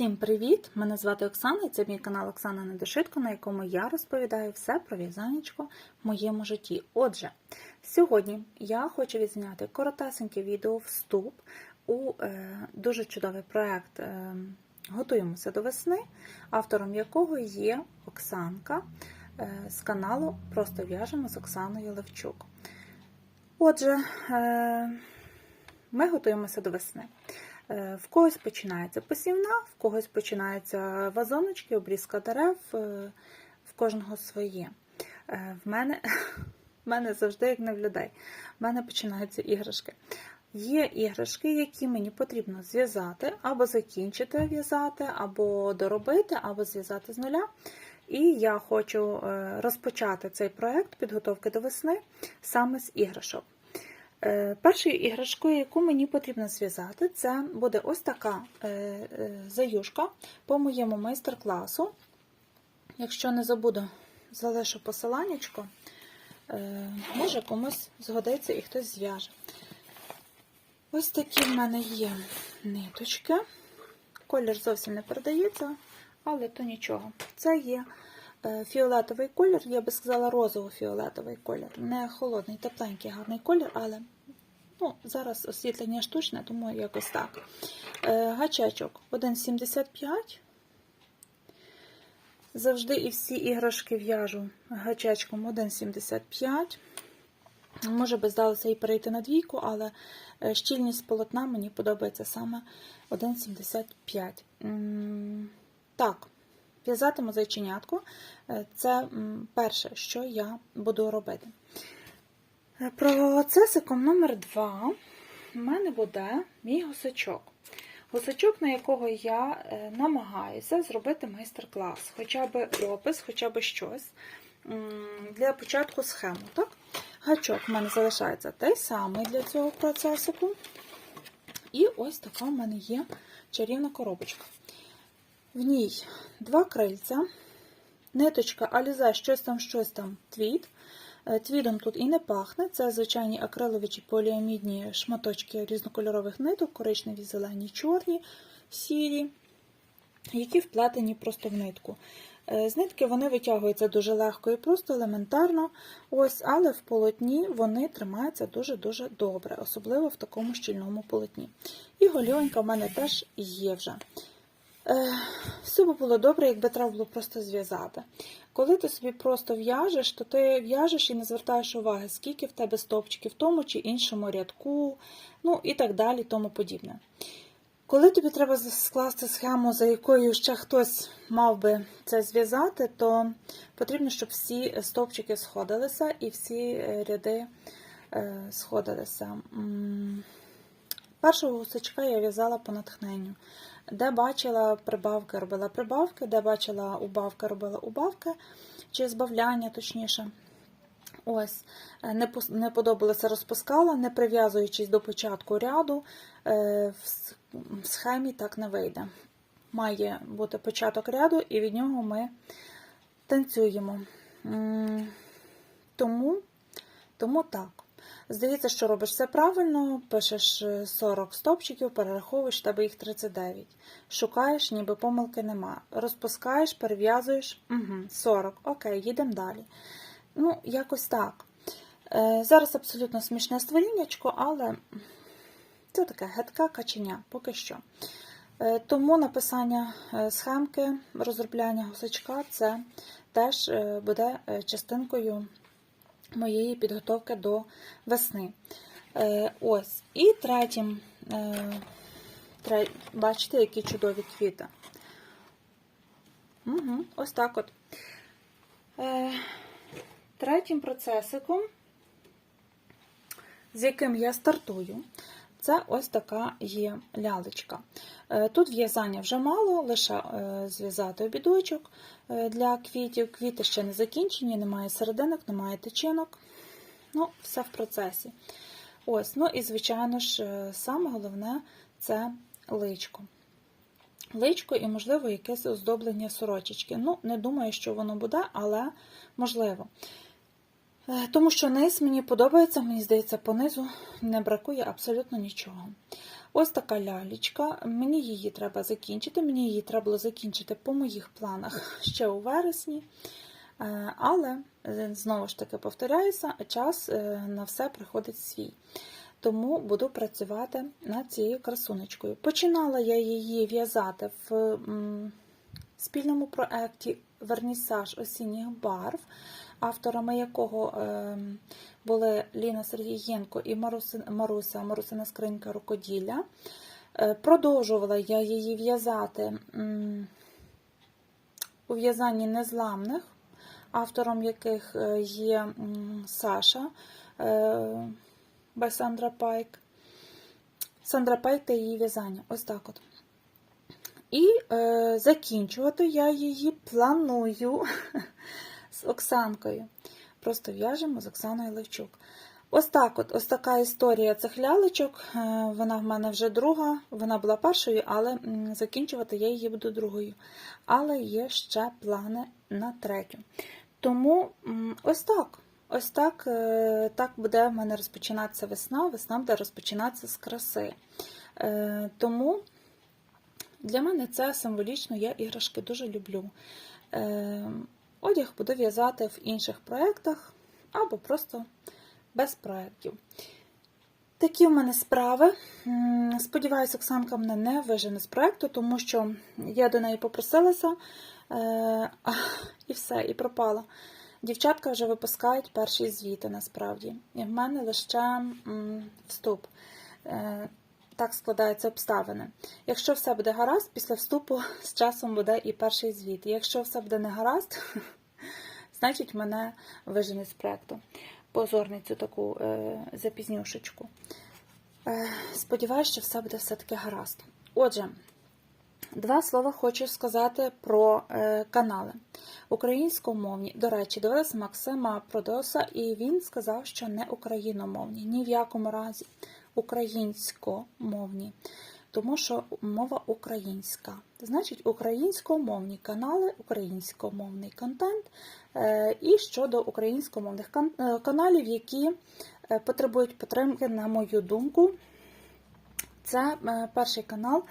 Всім привіт! Мене звати Оксана і це мій канал Оксана Недошитко, на якому я розповідаю все про в'язанечко в моєму житті. Отже, сьогодні я хочу відзняти коротесеньке відео вступ у е, дуже чудовий проект е, Готуємося до весни, автором якого є Оксанка е, з каналу Просто в'яжемо з Оксаною Левчук. Отже, е, ми готуємося до весни. Е, В когось починається посівна, в когось починаються вазоночки, обрізка дерев, е, в кожного своє. Е, В мене, в мене завжди, як не в людей, в мене починаються іграшки. Є іграшки, які мені потрібно зв'язати, або закінчити в'язати, або доробити, або зв'язати з нуля. І я хочу розпочати цей проект підготовки до весни саме з іграшок. Е, Першою іграшкою, яку мені потрібно зв'язати, це буде ось така е, е, заюшка по моєму майстер-класу. Якщо не забуду, залишу посиланнячко, може комусь згодиться і хтось зв'яже. Ось такі в мене є ниточки. Колір зовсім не передається, але то нічого. Це є фіолетовий колір, я би сказала, розово-фіолетовий колір. Не холодний, тепленький, гарний колір, але ну, зараз освітлення штучне, тому якось так. Е, Гачечок 1,75. Завжди і всі іграшки в'яжу гачечком 1,75. Може би здалося і перейти на двійку, але е, щільність полотна мені подобається саме 1,75. Так, в'язатиму зайченятку. Е, Це перше, що я буду робити. Е, Процесиком номер 2 в мене буде мій гусачок. Гусачок, на якого я е, намагаюся зробити майстер-клас, хоча б опис, хоча б щось. Для початку схему. Так? Гачок в мене залишається той самий для цього процесику. І ось така в мене є чарівна коробочка. В ній два крильця, ниточка Алізе, щось там, щось там, твіт. Е, Твідом тут і не пахне. Це звичайні акрилові чи поліамідні шматочки різнокольорових ниток, коричневі, зелені, чорні, сірі, які вплетені просто в нитку. Е, З нитки вони витягуються дуже легко і просто елементарно, ось, але в полотні вони тримаються дуже-дуже добре, особливо в такому щільному полотні. І голівонька в мене теж є вже. Е, Все би було добре, якби треба було просто зв'язати. Коли ти собі просто в'яжеш, то ти в'яжеш і не звертаєш уваги, скільки в тебе стовпчиків в тому чи іншому рядку, ну і так далі, тому подібне. Коли тобі треба скласти схему, за якою ще хтось мав би це зв'язати, то потрібно, щоб всі стовпчики сходилися і всі е, ряди е, сходилися. Першого гусачка я в'язала по натхненню. Де бачила прибавки, робила прибавки, де бачила убавки, робила убавки, чи збавляння, точніше. Ось, е, не подобалося розпускала, не прив'язуючись до початку ряду, е, в схемі так не вийде. Має бути початок ряду, і від нього ми танцюємо. Тому, тому так. Здається, що робиш все правильно, пишеш е, 40 стопчиків, перераховуєш, тебе їх 39. Шукаєш, ніби помилки нема. Розпускаєш, перев'язуєш, угу, 40. Окей, їдемо далі. Ну, якось так. Е, зараз абсолютно смішне створіннячко, але це таке гетка каченя, поки що. Е, Тому написання е, схемки, розробляння гусачка це теж е, буде е, частинкою моєї підготовки до весни. Е, Ось. І третім, е, бачите, які чудові квіти. Угу, ось так от. Е, Третім процесиком, з яким я стартую, це ось така є лялечка. Е, Тут в'язання вже мало, лише е, зв'язати обідочок е, для квітів. Квіти ще не закінчені, немає серединок, немає тичинок. Ну, все в процесі. Ось, ну і, звичайно ж, саме головне це личко. Личко і, можливо, якесь оздоблення сорочечки. Ну, не думаю, що воно буде, але можливо. Тому що низ мені подобається, мені здається, по низу не бракує абсолютно нічого. Ось така лялечка. Мені її треба закінчити. Мені її треба було закінчити по моїх планах ще у вересні. Е, Але е, знову ж таки повторяюся, час е, на все приходить свій. Тому буду працювати над цією красунечкою. Починала я її в'язати в спільному проєкті Вернісаж осінніх барв, авторами якого е, були Ліна Сергієнко і Маруся, Марусина скринька рукоділля. Е, Продовжувала я її в'язати у в'язанні незламних, автором яких е, є Саша е, Сандра Пайк. Сандра Пайк та її в'язання. Ось так от. І е, закінчувати я її планую з Оксанкою. Просто в'яжемо з Оксаною Левчук. Ось так от, ось така історія цих лялечок. Е, Вона в мене вже друга. Вона була першою, але закінчувати я її буду другою. Але є ще плани на третю. Тому ось так. Ось так, е, так буде в мене розпочинатися весна. Весна буде розпочинатися з краси. Е, Тому для мене це символічно, я іграшки дуже люблю. Е, Одяг буду в'язати в інших проєктах або просто без проєктів. Такі в мене справи. Сподіваюся, Оксанка мене не вижене з проєкту, тому що я до неї попросилася е, і все, і пропала. Дівчатка вже випускають перші звіти насправді. І в мене лише вступ. Так складаються обставини. Якщо все буде гаразд, після вступу з часом буде і перший звіт. Якщо все буде не гаразд, значить мене вижене з проєкту. Позорницю таку е, запізнюшечку. Е, сподіваюся, що все буде все-таки гаразд. Отже, два слова хочу сказати про е, канали українськомовні. До речі, дивилася Максима Продоса, і він сказав, що не україномовні, ні в якому разі українськомовні, тому що мова українська. Значить, українськомовні канали, українськомовний контент. Е, І щодо українськомовних е, каналів, які потребують підтримки, на мою думку, це перший канал,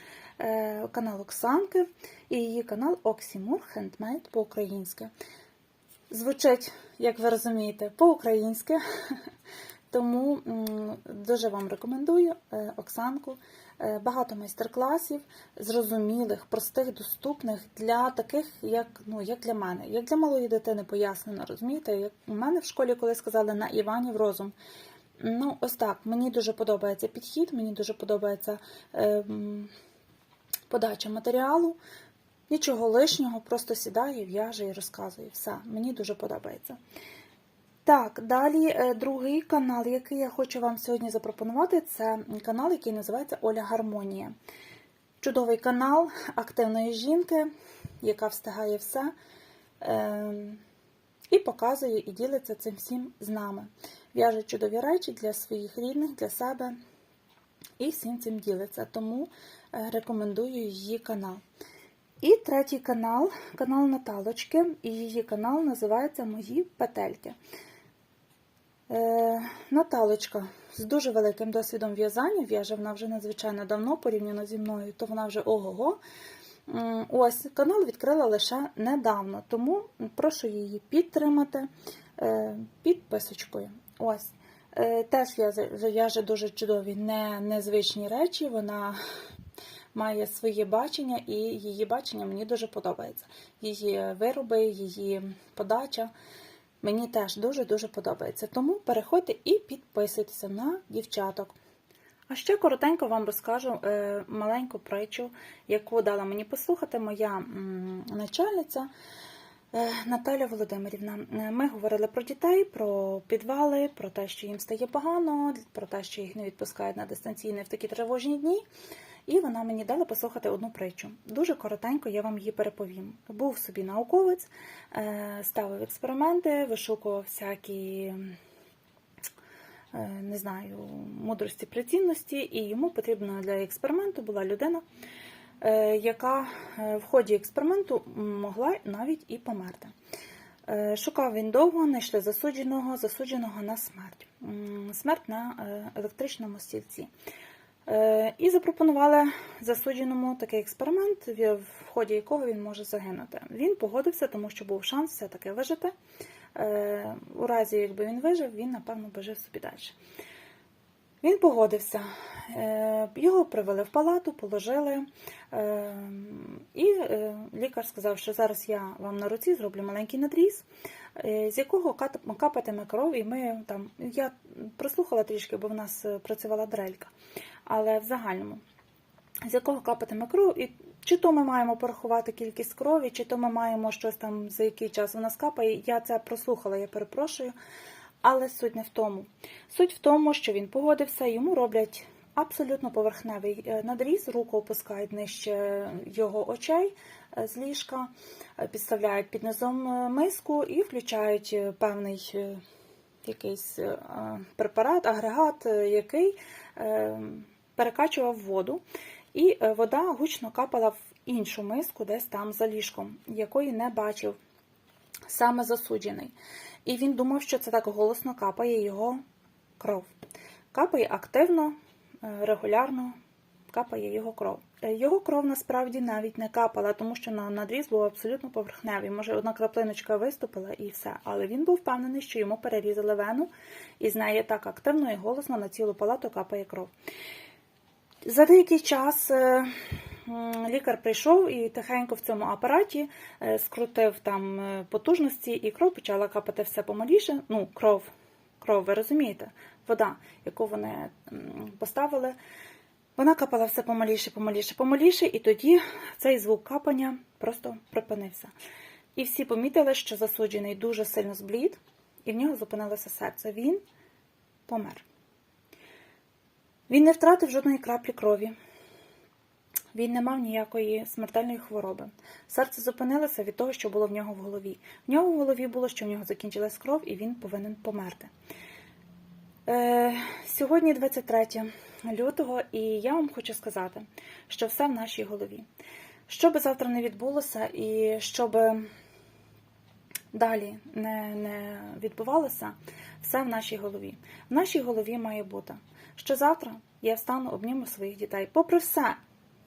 канал Оксанки і її канал Оксімур Хендмейд по-українськи. Звучить, як ви розумієте, по-українськи. Тому дуже вам рекомендую е, Оксанку. Е, Багато майстер-класів, зрозумілих, простих, доступних для таких, як, ну, як для мене. Як для малої дитини пояснено, розумієте? Як у мене в школі, коли сказали на Іванів розум. Ну, ось так. Мені дуже подобається підхід, мені дуже подобається е, подача матеріалу. Нічого лишнього, просто сідає, в'яже і розказує. Все, мені дуже подобається. Так, далі е, другий канал, який я хочу вам сьогодні запропонувати, це канал, який називається Оля Гармонія. Чудовий канал активної жінки, яка встигає все е, і показує і ділиться цим всім з нами. В'яже чудові речі для своїх рідних, для себе і всім цим ділиться. Тому е, рекомендую її канал. І третій канал канал Наталочки, і її канал називається Мої петельки. Е, Наталочка з дуже великим досвідом в'язання, в'яже вона вже надзвичайно давно, порівняно зі мною, то вона вже ого-го. Ось канал відкрила лише недавно, тому прошу її підтримати е, підписочкою. Ось. Е, Теж в'яже дуже чудові, не, незвичні речі. Вона має своє бачення, і її бачення мені дуже подобається. Її вироби, її подача. Мені теж дуже-дуже подобається. Тому переходьте і підписуйтеся на дівчаток. А ще коротенько вам розкажу е, маленьку притчу, яку дала мені послухати моя начальниця Наталя Володимирівна. Е, Ми говорили про дітей, про підвали, про те, що їм стає погано, про те, що їх не відпускають на дистанційне в такі тривожні дні. І вона мені дала послухати одну притчу. Дуже коротенько я вам її переповім. Був собі науковець, е, ставив експерименти, вишукував всякі, е, не знаю, мудрості прицінності, і йому потрібна для експерименту була людина, е, яка е, в ході експерименту могла навіть і померти. Е, Шукав він довго, знайшли засудженого, засудженого на смерть. Смерть на е, електричному стільці. Е, І запропонували засудженому такий експеримент, в ході якого він може загинути. Він погодився, тому що був шанс все-таки вижити. Е, У разі, якби він вижив, він, напевно, би жив собі далі. Він погодився. Е, Його привели в палату, положили. е, І е, лікар сказав, що зараз я вам на руці зроблю маленький надріз, з якого капатиме кров, і ми там. Я прослухала трішки, бо в нас працювала дрелька. Але в загальному, з якого капатиме кров, і чи то ми маємо порахувати кількість крові, чи то ми маємо щось там за який час вона скапає. Я це прослухала, я перепрошую. Але суть не в тому. Суть в тому, що він погодився, йому роблять абсолютно поверхневий е, надріз, руку опускають нижче його очей е, з ліжка, е, підставляють під низом миску і включають певний якийсь препарат, агрегат, який перекачував воду, і вода гучно капала в іншу миску, десь там за ліжком, якої не бачив саме засуджений. І він думав, що це так голосно капає його кров. Капає активно, е, регулярно капає його кров. Е, Його кров насправді навіть не капала, тому що на надріз був абсолютно поверхневий. Може, одна краплиночка виступила і все. Але він був впевнений, що йому перерізали вену, і з неї так активно і голосно на цілу палату капає кров. За деякий час е, лікар прийшов і тихенько в цьому апараті е, скрутив там е, потужності, і кров почала капати все помаліше. Ну, кров, кров, ви розумієте, вода, яку вони поставили, вона капала все помаліше, помаліше, помаліше, і тоді цей звук капання просто припинився. І всі помітили, що засуджений дуже сильно зблід, і в нього зупинилося серце. Він помер. Він не втратив жодної краплі крові. Він не мав ніякої смертельної хвороби. Серце зупинилося від того, що було в нього в голові. В нього в голові було, що в нього закінчилась кров, і він повинен померти. Е, сьогодні 23 лютого, і я вам хочу сказати, що все в нашій голові. Що би завтра не відбулося, і що би далі не, не відбувалося, все в нашій голові. В нашій голові має бути, що завтра я встану, обніму своїх дітей. Попри все,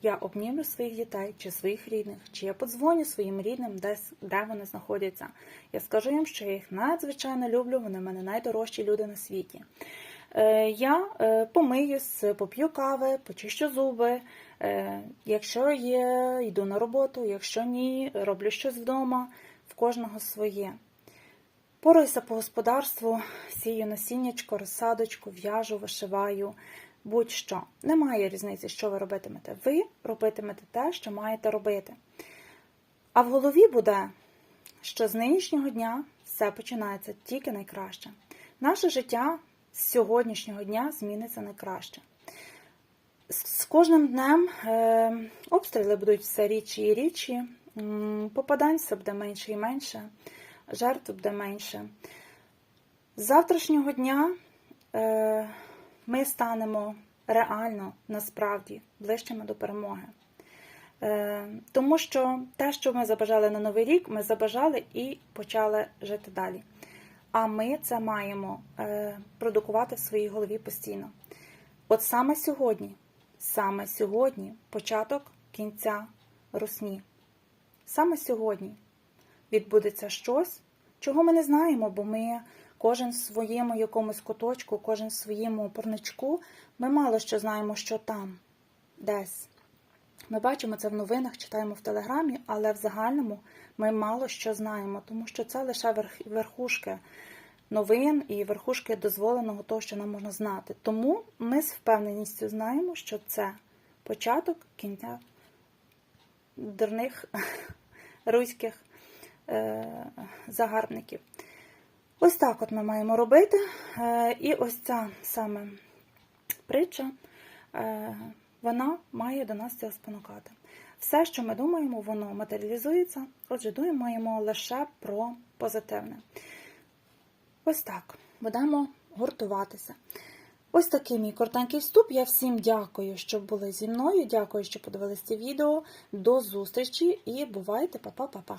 я обнімлю своїх дітей чи своїх рідних, чи я подзвоню своїм рідним, десь, де вони знаходяться. Я скажу їм, що я їх надзвичайно люблю, вони в мене найдорожчі люди на світі. Е, Я е, помиюсь, поп'ю кави, почищу зуби. Е, Якщо є, йду на роботу, якщо ні, роблю щось вдома, в кожного своє. Пораюся по господарству, сію насіннячко, розсадочку, в'яжу, вишиваю, будь-що. Немає різниці, що ви робитимете. Ви робитимете те, що маєте робити. А в голові буде, що з нинішнього дня все починається тільки найкраще. Наше життя з сьогоднішнього дня зміниться найкраще. З кожним днем е, обстріли будуть все рідші і рідші, попадань все буде менше і менше, жертв буде менше. З завтрашнього дня е, ми станемо реально насправді ближчими до перемоги. Е, Тому що те, що ми забажали на Новий рік, ми забажали і почали жити далі. А ми це маємо е, продукувати в своїй голові постійно. От саме сьогодні, саме сьогодні початок кінця русні. Саме сьогодні відбудеться щось, чого ми не знаємо, бо ми кожен в своєму якомусь куточку, кожен в своєму порничку, ми мало що знаємо, що там, десь. Ми бачимо це в новинах, читаємо в телеграмі, але в загальному ми мало що знаємо, тому що це лише верх- верхушки новин і верхушки дозволеного того, що нам можна знати. Тому ми з впевненістю знаємо, що це початок кінця дурних руських загарбників. Ось так от ми маємо робити. Е, і ось ця саме притча, е, вона має до нас це спонукати. Все, що ми думаємо, воно матеріалізується, отже, думаємо лише про позитивне. Ось так. Будемо гуртуватися. Ось такий мій коротенький вступ. Я всім дякую, що були зі мною. Дякую, що подивилися це відео. До зустрічі і бувайте, па-па-па-па.